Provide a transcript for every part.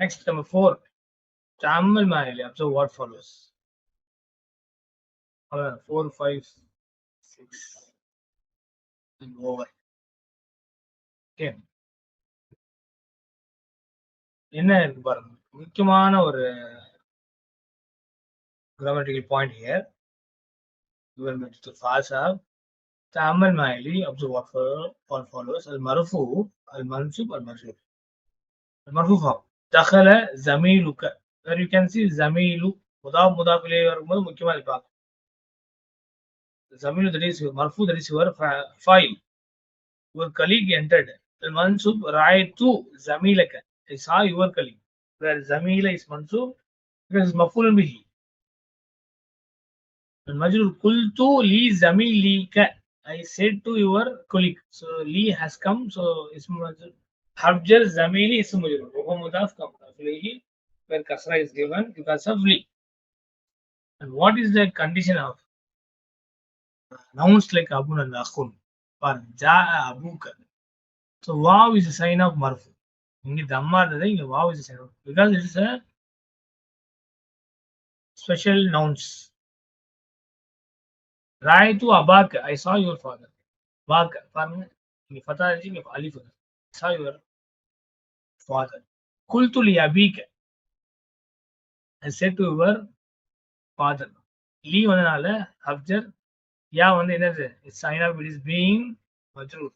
Next, number four. تعمل معي اللي observe what follows. Uh, four, five, six, and over. Okay. என்ன இருக்கு பாருங்க முக்கியமான ஒரு grammatical point here given by Mr. Fasab تعمل معي observe what follow- what follows المرفوع المنصوب المرفوع المرفوع form. தகல ஜமீலுக்க. Where you can see ஜமீலு முதா முதாபிலே வரும்போது முக்கியமா இருப்பாங்க ஜமீலு தட் இஸ் மர்ஃபு தட் இஸ் யுவர் ஃபைல் யுவர் கலீக் என்டர்ட் தென் மன்சூப் ராயத்து ஜமீலக்க. Is ah your colleague where ஜமீல இஸ் மன்சூப் பிகாஸ் இஸ் மஃபூல் பிஹி மஜ்ரூர் குல்து லி ஜமீலிக்க I said to your colleague so Lee has come so is மஜ்ரூர் Harjal Zamili is mujrur. Huwa mudaf ka mudaf where kasra is given because of li. And what is the condition of nouns like abun and akhun or ja'a abuka? So wow is a sign of marfu. இங்க தம்மா இருந்தது இங்க wow is sign because it's a special nouns Rai டு அபாக் I saw your father Bagh form இங்க Fattah இருக்கு இங்க அலிஃப் saw your father குல்து Li அபீக்க I said to your father லீ வந்தனால அப்ஜர் யா வந்து என்னது it's sign of it is being மஜ்ரூர்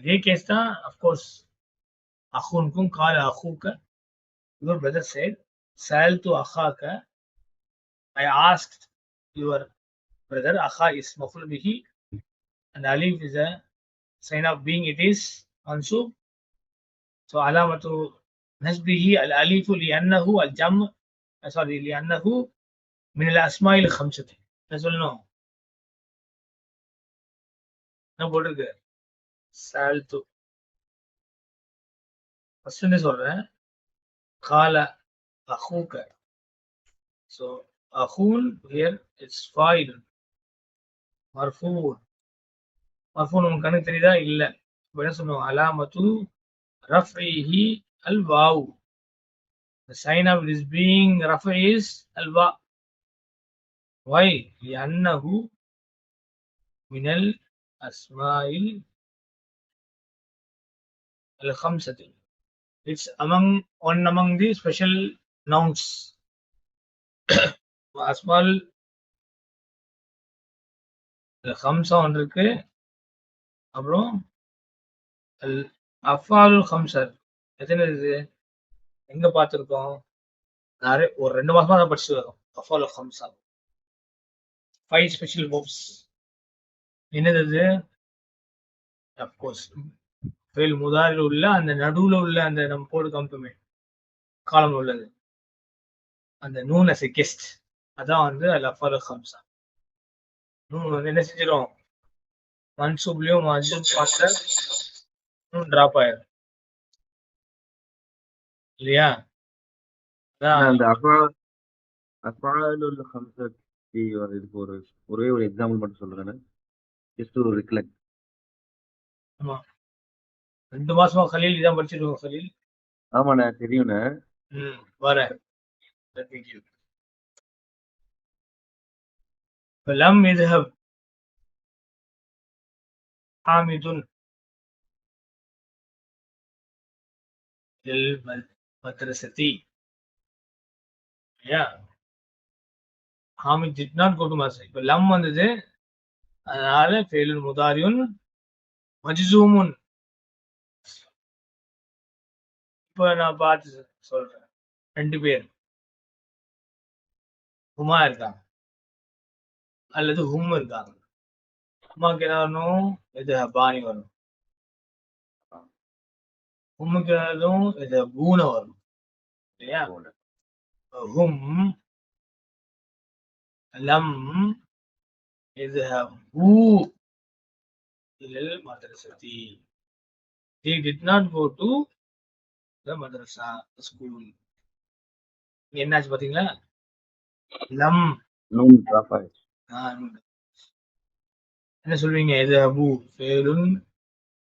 இதே கேஸ் தான் அஃப்கோர்ஸ் அஹூனுக்கும் கால அஹூக்க your brother side sale to அஹாக்க I ask your brother aha is மஃபுல் பிஹி and அலீஃப் is a sign of being it is mansub so alamatu nasbihi al alifu li'annahu al jam uh, sorry li'annahu min al asma'il khamsati என்ன சொல்லணும் என்ன போட்டிருக்கு சால்து first என்ன சொல்றேன் கால அஹூக்க so அஹூன் here it's ஃபாயில் மர்ஃபூன் மர்ஃபூன் உங்க கணக்கு தெரியுதா இல்ல இப்ப என்ன சொல்லுவோம் அலாமத்து ரஃபிஹி அல் wow The sign of it is being rafa is al wa. Why? لأنه من الأسماء الخمسة. It's among one among the special nouns. அஸ்மால் Hamza ஒன்று இருக்கு அப்புறம் அல் அஃபாலுல் ஹம்சர். எத்தனை இது? எங்க பார்த்துருக்கோம்? நிறைய ஒரு ரெண்டு மாசமா தான் படிச்சு வரோம் அஃபாலுல் ஹம்சா ஃபைவ் ஸ்பெஷல் வேர்ப்ஸ் என்னது இது? அப்கோர்ஸ் ஃபெயில் முதாரில் உள்ள அந்த நடுவில் உள்ள அந்த நம்ம போடு கம்பமே காலம் உள்ளது. அந்த நூன் அஸ் எ கெஸ்ட் அதான் வந்து அல் அஃபாலுல் ஹம்சா நூன் வந்து என்ன செஞ்சிடும் மன்சூப்லயும் மன்சூப் பார்த்த நூன் டிராப் ஆயிரும் இல்லையா அதான் அந்த அஃபா அஃபாலுல் ஹம்சத் ஒரு இதுக்கு ஒரு ஒரே ஒரு எக்ஸாம்பிள் மட்டும் சொல்றேன் ஜஸ்ட் ஒரு ரிக்லெக்ட் ஆமா ரெண்டு மாசமா கலீல் இதான் படிச்சிருக்கோம் கலீல் ஆமாண்ணே தெரியும்ண்ணே ம் வரேன் Let me give. فلم يذهب حامد il madrasati. Yeah. Hamid did not go to Masjid. But Lam வந்தது. அதனால ஃபெயிலுன் முதாரியுன் மஜ்சூமுன் இப்போ நான் பார்த்து சொல்றேன். ரெண்டு பேர். ஹுமா இருக்காங்க. அல்லது ஹும் இருக்காங்க. ஹுமாக்கு என்ன வரணும்? இது ஹபானி வரும் உம்முக்கும் இது பூனை வரும் இல்லையா? ஹும் லம் இது பூ இதில் மதரசதி. They did not go to the madrasa school. என்னாச்சு பாத்தீங்களா? லம் என்ன சொல்வீங்க? இது அபு ஃபேலுன்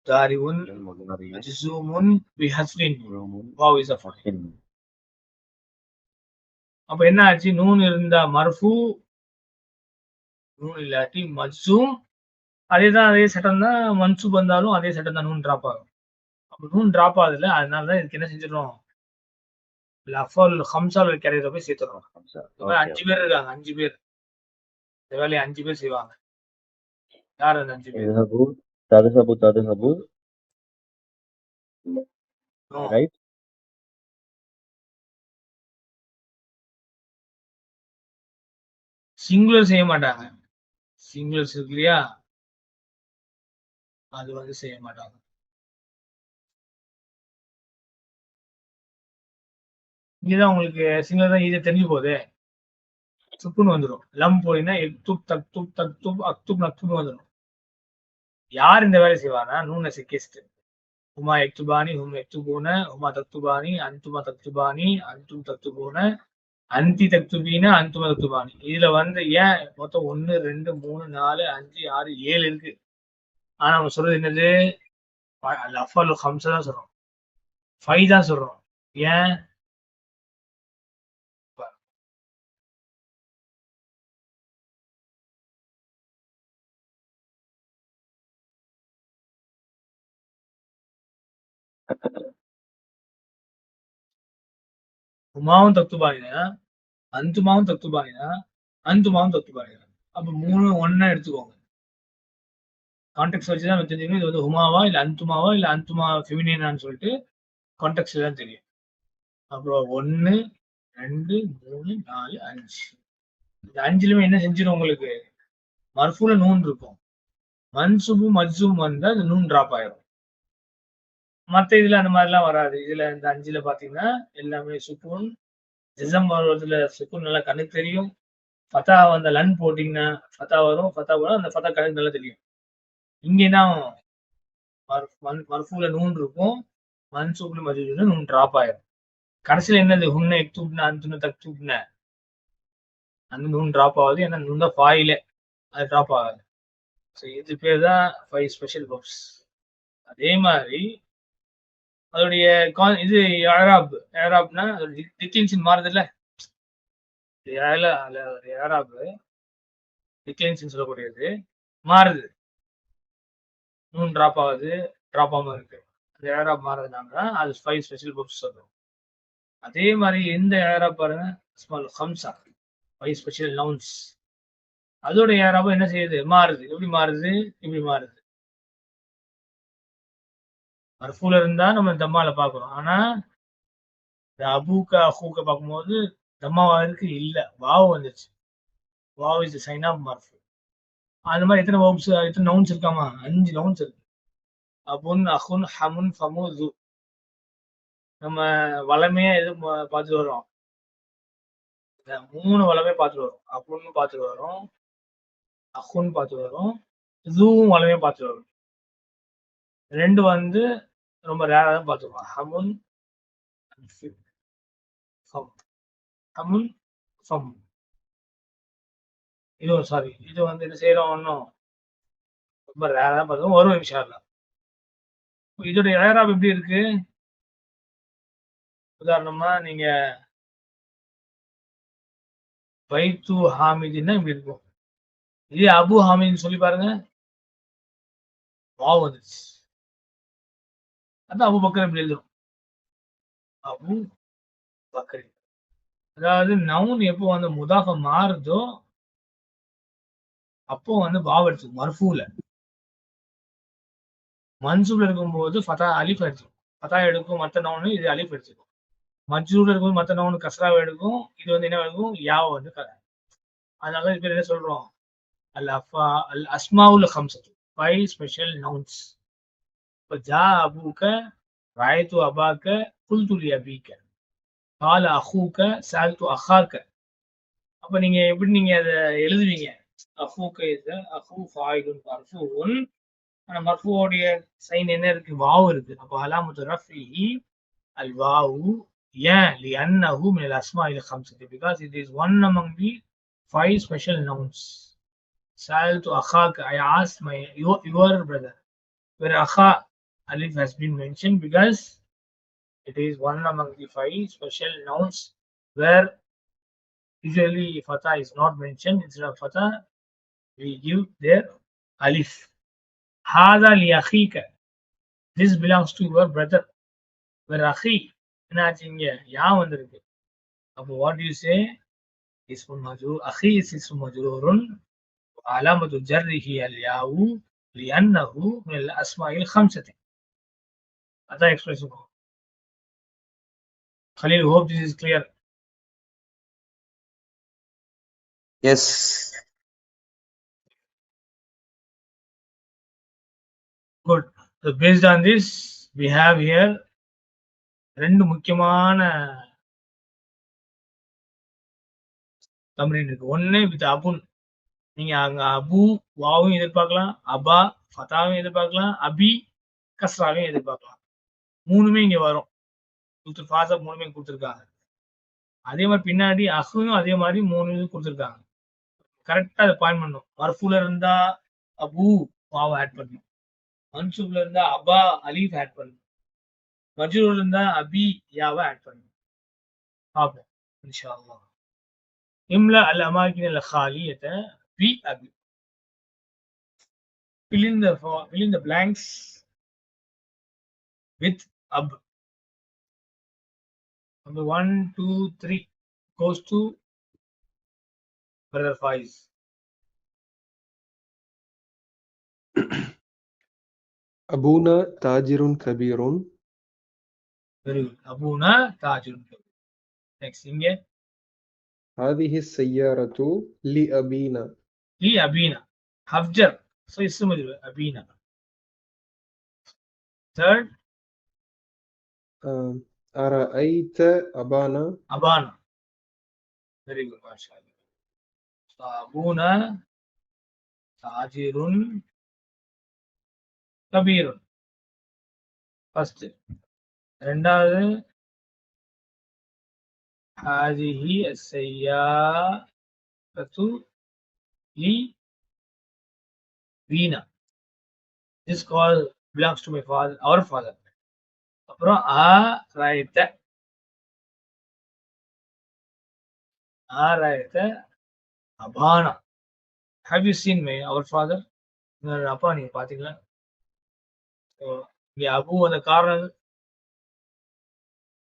مضارع المضارع مجزوم بحذف يوم واو is a fail. فصل அப்ப என்ன ஆச்சு நூன் இருந்தா மர்ஃபு நூன் இல்லாட்டி மஜ்சூம் அதே தான் அதே சட்டம் தான் மன்சூப் வந்தாலும் அதே சட்டம் தான் நூன் டிராப் ஆகும் அப்ப நூன் டிராப் ஆகுதுல அதனால தான் இதுக்கு என்ன செஞ்சிடறோம் லஃபல் ஹம்சால் கேரியரை போய் சேர்த்துறோம் خمسة இப்ப அஞ்சு பேர் இருக்காங்க அஞ்சு பேர் இந்த வேலையை அஞ்சு பேர் செய்வாங்க யார் அந்த அஞ்சு பேர் That is Abu, that is singular செய்ய மாட்டாங்க. சிங்குலர்ஸ் இருக்கு இல்லையா? அது வந்து செய்ய மாட்டாங்க. இங்கதான் உங்களுக்கு சிங்குலர் தான் ஈஸியா தெரிஞ்சு போகுது. துப்புன்னு வந்துடும் லம் போலின்னா எக் துப் தக் துப் தக் துப் அக் துப் நக் துப்னு வந்துடும் யார் இந்த வேலை செய்வானா நூன சிக்கிஸ்ட். உமா எக்துபானி ஹும் எக்துபூன உமா தத்துபானி அந்துமா தத்துபானி அந்தும் தத்துபூன அந்தி தத்துபீன அந்தும தத்துபானி இதுல வந்து ஏன் மொத்தம் ஒன்னு ரெண்டு மூணு நாலு அஞ்சு ஆறு ஏழு இருக்கு? ஆனா நம்ம சொல்றது என்னது? லஃபல் ஹம்சா தான் சொல்றோம். ஃபைவ் தான் சொல்றோம். ஏன்? உமாவும் தக்துபானினா அந்துமாவும் தக்துபானினா அந்துமாவும் தக்துபானினா அப்ப மூணு ஒன்னா எடுத்துக்கோங்க. கான்டெக்ட் வச்சு தான் தெரிஞ்சுக்கணும். இது வந்து ஹுமாவா இல்ல அந்துமாவா இல்ல அந்துமா ஃபெமினான்னு சொல்லிட்டு கான்டெக்ட் தான் தெரியும். அப்புறம் ஒன்னு ரெண்டு மூணு நாலு அஞ்சு. இந்த அஞ்சுலுமே என்ன செஞ்சிடும் உங்களுக்கு? மர்ஃபூல நூன் இருக்கும். மன்சுபு மஜ்சூம் வந்தா அது நூன் டிராப் ஆயிரும். மத்த இதுல அந்த மாதிரிலாம் வராது. இதுல இந்த அஞ்சுல பாத்தீங்கன்னா எல்லாமே சுக்குன் ஜிசம் வருவதுல சுக்கூன் நல்லா கணக்கு தெரியும். ஃபத்தா அந்த லன் போட்டிங்கன்னா ஃபத்தா வரும் ஃபத்தா வரும் அந்த ஃபத்தா கணக்கு நல்லா தெரியும். இங்கே தான் மர்ஃபூல நூன் இருக்கும். மன்சூப்ல மஜூல நூன் ட்ராப் ஆயிரும். கடைசியில என்னது? ஹுன்ன எக்தூப்ன அந்துன தக்தூப்ன அந்த நூன் ட்ராப் ஆகுது. ஏன்னா நூன் தான் ஃபாயிலே அது ட்ராப் ஆகாது. ஸோ இது பேர் தான் ஃபைவ் ஸ்பெஷல் பப்ஸ் அதே மாதிரி அதோடைய இது ஏராப் ஏராப்னா டிக்ளின்சின் மாறுது ஏராப் டிக்ளின்சின் சொல்லக்கூடியது. மாறுது. நூன் டிராப் ஆகுது டிராப் ஆகாம இருக்கு. அந்த ஏராப் மாறுறதுனால அது ஃபைவ் ஸ்பெஷல் புக்ஸ் சொல்லுவோம் அதே மாதிரி எந்த ஏராப் பாருங்க ஸ்மால் ஹம்சா ஃபைவ் ஸ்பெஷல் நவுன்ஸ் அதோட ஏராபம் என்ன செய்யுது? மாறுது. எப்படி மாறுது? இப்படி மாறுது. மர்ஃபூல இருந்தா நம்ம தம்மால பாக்குறோம் ஆனா இந்த அபூக்க அஹூக்க பார்க்கும்போது தம்மாவா இருக்கு இல்ல. வாவ் வந்துச்சு. வாவ் இஸ் சைன் ஆஃப் மர்ஃபு அந்த மாதிரி எத்தனை வவுப்ஸ் எத்தனை நவுன்ஸ் இருக்காமா? அஞ்சு நவுன்ஸ் இருக்கு. அபுன் அஹுன் ஹமுன் ஃபமு து நம்ம வளமையா எது பார்த்துட்டு வரோம் மூணு வளமே பார்த்துட்டு வரோம் அப்புன்னு பார்த்துட்டு வரோம் அஹுன் பார்த்துட்டு வரோம் ஜூவும் வளமே பார்த்துட்டு வரோம் ரெண்டு வந்து ரொம்ப ரேரா தான் பார்த்துருவோம் ஹமுன் ஃபம் ஹமுன் ஃபம் இது சாரி இது வந்து என்ன செய்யறோம் ஒன்றும் ரொம்ப ரேரா தான் பார்த்துருவோம் ஒரு நிமிஷம் இல்லை. இதோட ஏராப் எப்படி இருக்கு? உதாரணமா நீங்க பைத்து ஹாமிதுன்னா இப்படி இருக்கும். இதே அபு ஹாமிதுன்னு சொல்லி பாருங்க. வாவ் அதான் அபு பக்கரம் எழுதுறோம். அபு பக்கரி. அதாவது நவுன் எப்போ வந்து முதாக மாறுதோ அப்போ வந்து வாவ் எடுத்துக்கும் மர்ஃபூல. மன்சூப்ல இருக்கும்போது ஃபதா அலிஃப் எடுத்துக்கும் ஃபதா எடுக்கும் மத்த நவுனு இது அலிஃப் எடுத்துக்கும் மஜ்ரூர்ல இருக்கும்போது மத்த நவுனு கஸ்ராவை எடுக்கும். இது வந்து என்ன எடுக்கும்? யாவை வந்து கதை. அதனால இப்போ என்ன சொல்றோம்? அல் அஃபா அல் அஸ்மாவுல் ஹம்சத்து ஃபைவ் ஸ்பெஷல் நவுன்ஸ் ஜா அபூக்க ராயத்து அபாக்க குல்துலி அபீக்க கால அஹூக்க சால்து அஹாக்க அப்போ நீங்க எப்படி நீங்கள் அதை எழுதுவீங்க? அஹூக்க இது அஹூ ஃபாயிலுன் மர்ஃபூன் ஆனால் மர்ஃபூவோடைய சைன் என்ன இருக்கு? வாவ் இருக்கு. அப்போ அலாமுத்து ரஃபி அல் வாவு ஏன்? லிஅன்னஹு மின் அஸ்மா இல் ஹம்சத்து because it is one among the five special nouns சால்து அஹாக்க I ask my your brother வேறு அஹா alif has been mentioned because it is one among the five special nouns where usually fatha is not mentioned. Instead of fatha we give their alif. Hada li this belongs to your brother. Where akhi என்ன you இங்க யா வந்திருக்கு அப்போ what you say இஸ்முன் மஜூ அஹி இஸ் இஸ்மு மஜ்ரூருன் அலாமது ஜர்ரிஹி அல் அதான் express group. Hope hope this is clear. Yes. Good. So based on this, we have ரெண்டு முக்கியமான கம்பெனி இருக்கு ஒன்னு வித் அபுன் நீங்க அங்க அபு வாவும் எதிர்பார்க்கலாம் அபா ஃபதாவும் எதிர்பார்க்கலாம் அபி கஸ்ராவையும் எதிர்பார்க்கலாம் மூணுமே இங்க வரும். கொடுத்து ஃபாஸ்ட் மூணுமே கொடுத்துருக்காங்க. அதே மாதிரி பின்னாடி அசுவும் அதே மாதிரி மூணு இது கொடுத்துருக்காங்க. கரெக்டா அதை பாயிண்ட் பண்ணும் மர்ஃபுல இருந்தா அபு வாவை ஆட் பண்ணும் மன்சூப்ல இருந்தா அபா அலீஃப் ஆட் பண்ணும் மஜூர்ல இருந்தா அபி யாவை ஆட் பண்ணும் பார்ப்போம். இன்ஷா அல்லா இம்லா அல் அமாக்கின் அல் ஹாலியத்தை பி அபி. Fill in the fill ab number one two three goes to brother Faiz أبونا تاجر كبير very good abuna tajun next inge هذه السيارة لأبينا li abina hafjar so ism majrur, abina third آه، أرأيت أبانا abana very good mashallah so abuna tajirun kabirun first ரெண்டாவது هذه السيارة لي வீணா this call belongs to my father our father அப்புறம் ஆ ராயத்த ஆ அபானா have you seen my our father அப்பா நீங்க பாத்தீங்களா? இங்க அபு அந்த காரணம்?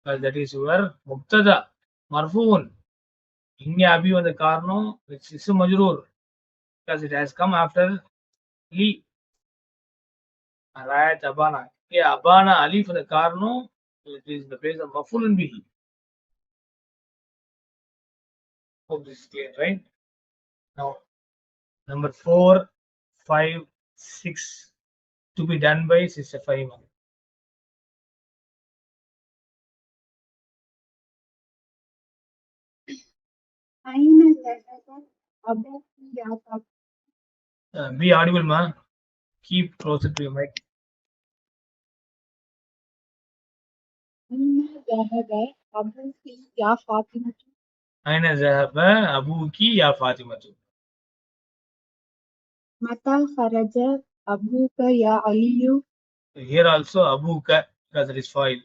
தட் இஸ் யுவர் முக்ததா மர்ஃபூன் இங்க அபி வந்த காரணம் it's is மஜ்ரூர் because it has come after லீ ராயத் அபானா कि Abana Ali for the Karno, it is the place of Mafulun Bihi. Hope this is clear, right? Now, number 4, 5, 6 to be done by Sister Faima. Uh, be audible, ma. Keep closer to your mic. أين ذهب أبوك يا فاطمة؟ أين ذهب أبوك يا فاطمة متى خرج أبوك يا علي؟ here also أبوك because it is file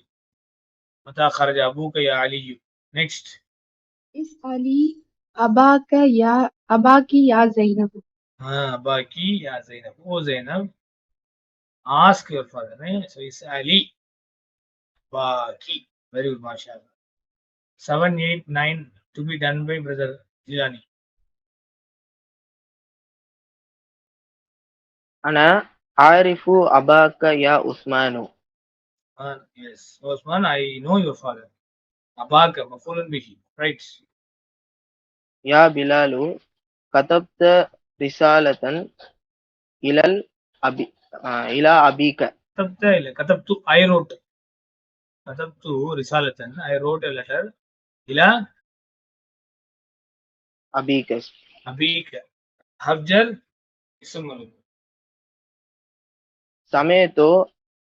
متى خرج أبوك يا علي next اسألي أباك يا أباك يا زينب ها باكي يا زينب او زينب ask your father eh? so it's பாக்கி very good Masha seven eight nine to be done by brother Jilani அண்ணா ஆரிஃபு அபாக்க யா Usman. Yes Usman I know your father அபாக்க மஃபூலன் பிஹி. Right யா பிலாலு கதப்த ரிசாலதன் இலல் அபி இலா அபிக கதப்த இல்ல கதப்து I wrote كتبت I wrote كتبت رسالة I wrote a letter إلى أبيك أبيك هفجر اسم ملك سمعت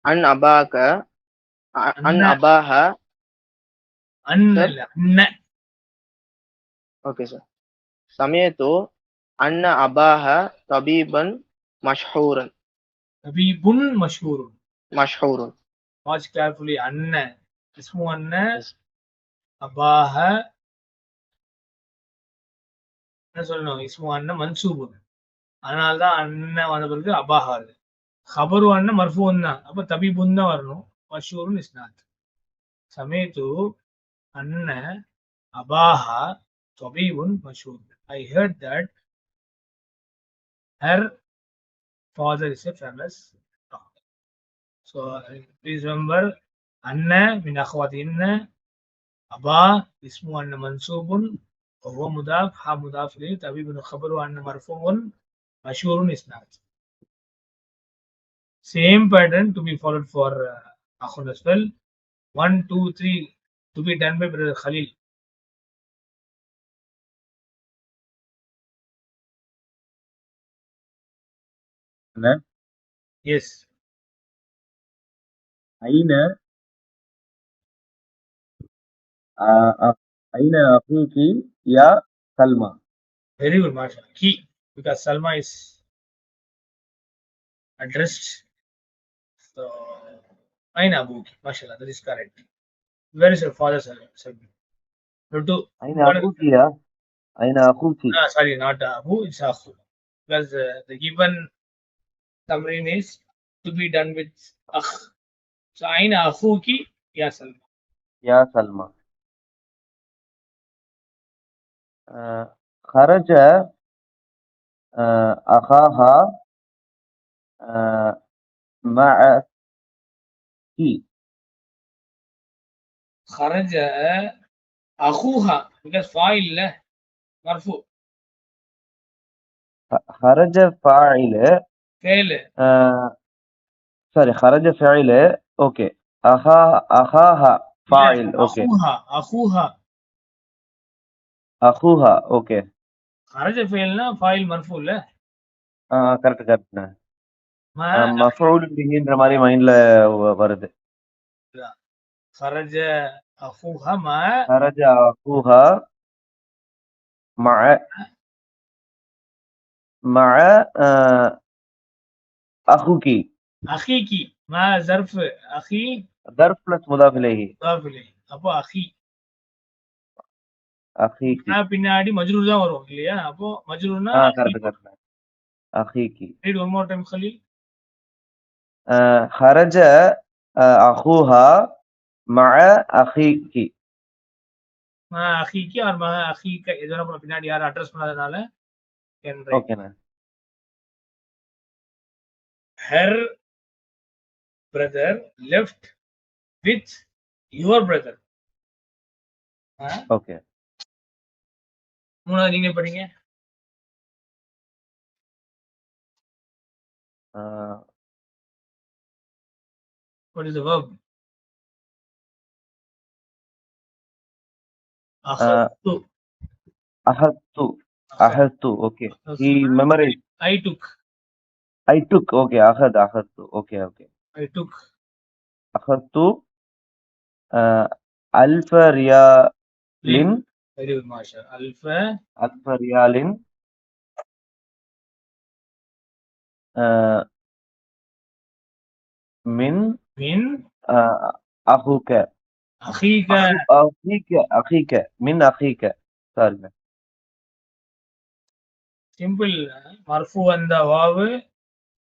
أن أباك أن أن- أباها أن Sir? لا أن أوكي سر سمعت أن أباها طبيبا مشهورا طبيب مشهور مشهور watch carefully அண்ண இஸ்மு அண்ண Yes. அபாஹ. என்ன சொல்லணும்? இஸ்மு அண்ண மன்சூபு. அதனால தான் அண்ணன் வந்த பிறகு அபாஹா வருது. ஹபரு அண்ணன் மர்ஃபூன் தான் அப்ப தபீபுன் தான் வரணும். மஷூருன் இஸ்னாத். சமேத்து அண்ண அபாஹா தபீபுன் Mashoor. I heard that her father is a famous doctor. So please remember Anna من أخوات Aba ismu اسم mansubun منصوب وهو مضاف ها مضاف إليه تبي من خبر أن مرفوع مشهور same pattern to be followed for uh, Akhun as well 1 2 3 to be done by brother Khalil Hello? Yes. అయిన అయిన अपनी की या Salma very good marshal he because salma is addressed so aina abu ki mashallah that is correct where is your father sir you have to aina abu ki ya aina akhu ki ah sorry not abu it's akhu because uh, the given tamrin is to be done with akh So, Aina Akhuki, Ya Salma. يا سلمى آه، خرج آه، أخاها آه، مع كي خرج أخوها because فاعل له مرفوع خرج فاعل فعل سوري خرج فعل اوكي اخا اخاها فاعل اوكي أخوها أخوها اخوها اوكي خرج فعلنا فاعل مرفوع له ah correct கரெக்ட்ண்ணே ما மஃபூல் பிஹின்ற மாதிரி மைண்ட்ல வருது خرج أخوها مع خرج اخوها مع مع آه، اخوك மா ஜர்ஃப் Ahi ஜர்ஃப் plus முதாஃப் இலைஹி முதாஃப் இலைஹி அப்போ அஹி அஹிகி பின்னாடி மஜ்ரூர் தான் வரும் இல்லையா? அப்போ மஜ்ரூர்னா கரெக்ட் கரெக்ட் அஹிகி ரீட் ஒன் மோர் டைம் சொல்லி ஹரஜ அஹூஹா மஅ அஹிகி மஅ அஹிகி ஆர் மஅ அஹிக இதெல்லாம் பின்னாடி யாரும் அட்ரஸ் பண்ணாதனால ஓகேண்ணா ஹர் brother left with your brother okay மூணாவது நீங்க படிங்க ah what is the verb Uh, அஹத்து அஹத்து அஹத்து okay he memorized I took I took okay Ahed அஹத்து okay okay I took أخذت ألف ريال لين very good masha ألف. ألف ريال آه، من؟ من؟ آه، أخوك. أخيك. أخيك أخيك. من أخيك. sorry simple. مرفوع عند واو.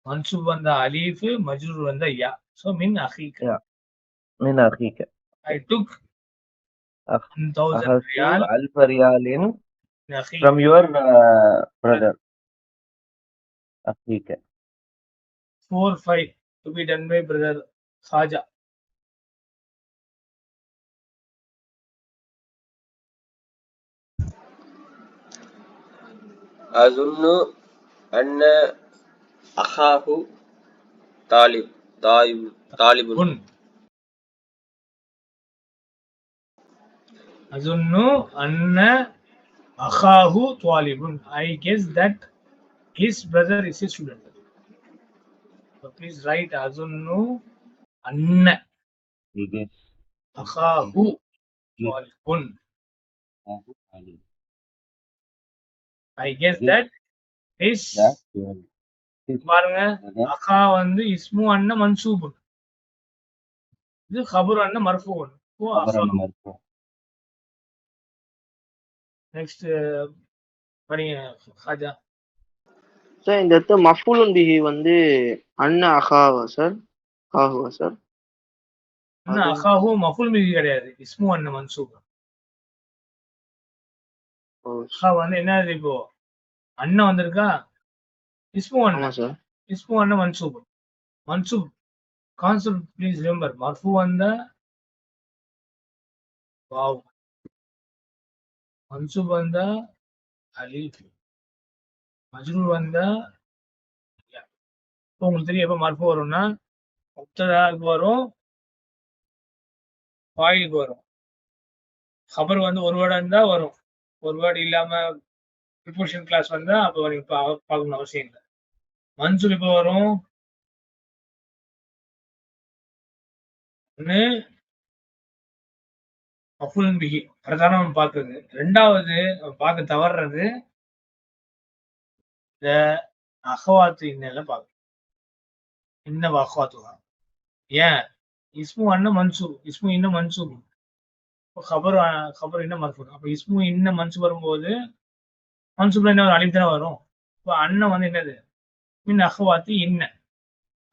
மன்சூப் வந்த அலீஃப் மஜ்ரூர் வந்த yeah so மின் அஹீக் Yeah. من أخيك I took أخ- one thousand أخذت Real ألف ريال அஹீக் from your uh, brother أخيك four five to be done by brother Saja أظن أن அஹாஹு தாலிப் தாயிப் தாலிபுன் அசுன்னு அன்ன அஹாஹு துவாலிபுன் I guess that his brother is a student please right அசுன்னு அன்ன அஹாஹு துவாலிபுன் I guess that his பாருங்க அகா வந்து இஸ்மு அண்ண மன்சூபு. இது ஹபுர் அண்ண மர்ஃபூன் நெக்ஸ்ட் பாருங்க ஹாஜா. சார் இந்த இடத்துல மஃபூலுன் பிஹி வந்து அண்ணா அஹாவா சார்? அஹாவா சார்? அண்ணா அஹாஹு மஃபூல் பிஹி கிடையாது. இஸ்மு அண்ண மன்சூப். அஹா வந்து என்ன இப்போ? அண்ணன் வந்திருக்கா? இஸ்மு ஆமா அண்ணன் சார் இஸ்மு அண்ணன் மன்சூப். மன்சூப். கான்செப்ட் ப்ளீஸ் ரிமெம்பர் மர்ஃபு வந்த வாவ். மன்சூப் வந்த அலீஃப் மஜ்ரூர் வந்த. இப்போ உங்களுக்கு தெரியும் எப்போ மர்ஃபு வரும்னா முப்ததாக்கு வரும் ஃபாயிலுக்கு வரும். ஹபர் வந்து ஒரு வேர்டா இருந்தா வரும். ஒரு வேர்டு இல்லாம ப்ரிப்போஷன் கிளாஸ் வந்தா அப்போ நீங்க பா- பார்க்கணும் அவசியம் இல்லை. மன்சூப் இப்போ வரும். ஒன்று மஃபுல் பிஹி பிரதானம் அவன் பார்க்கறது ரெண்டாவது அவன் பார்க்க தவறுறது இந்த அகவாத்து இன்னெல்லாம் பார்க்கணும் இன்ன அகவாத்து ஏன்? இஸ்மு அண்ணன் மன்சூர் இஸ்மு இன்னும் மன்சூர். ஹபர் ஹபர் இன்னும் மன்சூர் அப்போ இஸ்மு இன்னும் மன்சூர் வரும்போது மன்சூர்ல என்ன ஒரு அழிவு தானே வரும். இப்போ அண்ணன் வந்து என்னது? மின் அகவாத்து இன்ன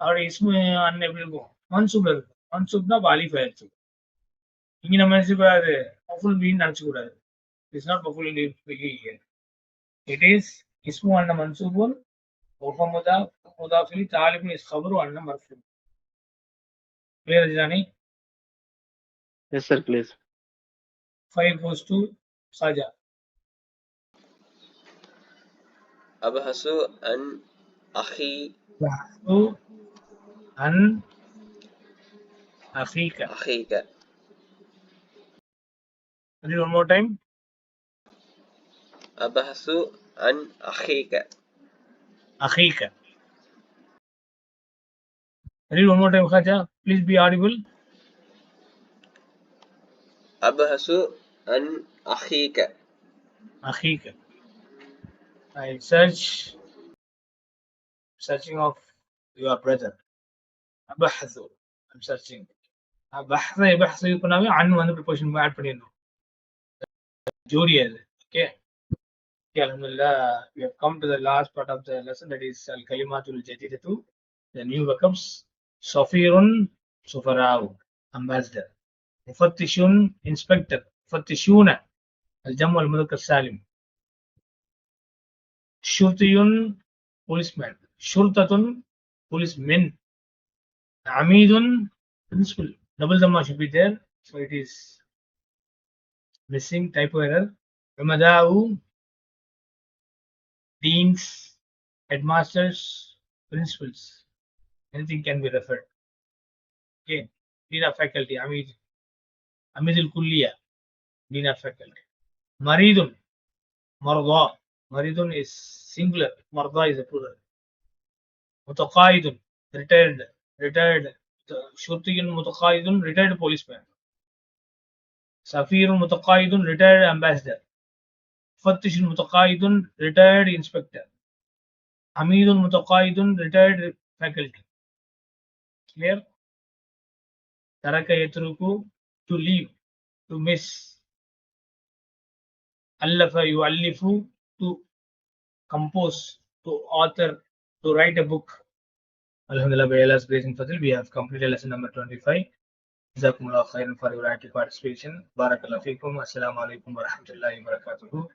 அவருடைய இஸ்மு அண்ணன் எப்படி இருக்கும் மன்சூப்ல இருக்கும் மன்சூப் தான் அப்போ அலிஃப் ஆயிடுச்சு இங்க நம்ம நினைச்சு கூடாது மஃபுல் பின்னு நினைச்சு கூடாது இட்ஸ் நாட் மஃபுல் இட் இஸ் இஸ்மு அண்ண மன்சூபுன் وهو مضاف مضاف إليه طالب is خبر وأن مرفوع clear Jani yes sir please 5 goes to Saja أبحث عن أخي who عن أخيك أخيك read one more time أبحث عن أخيك أخيك read one more time Khaja please be audible أبحث عن أخيك أخيك I search searching of your brother أبحث I'm searching بحث بحث يكون عن வந்து preposition add பண்ணிடணும் ஜோடி அது okay okay alhamdulillah we have come to the last part of the lesson that is al kalimatul jadidatu the new vocabs safirun sufarau ambassador mufattishun inspector mufattishuna الجمع المذكر السالم شرطي policeman Shultatun, policemen. Amidun, principal. Double dhamma should be there. So it is missing typo error. Ramadau, deans, headmasters, principals. Anything can be referred. Okay. Dean of faculty, Amid. Amidul Kulliya, Dean of faculty. Maridun, Marda. Maridun is singular. Marda is a plural. Mutaqaidun retired retired شرطي متقاعد retired policeman سفير متقاعد retired ambassador مفتش متقاعد retired inspector عميد متقاعد retired faculty clear ترك يترك to leave to miss ألف يؤلف to compose to author to write a book Alhamdulillah, by Allah's grace and fadl, we have completed lesson number 25. Jazakumullah khairan for your active participation. Barakallah fikum. Assalamu alaikum wa rahmatullahi wa barakatuhu.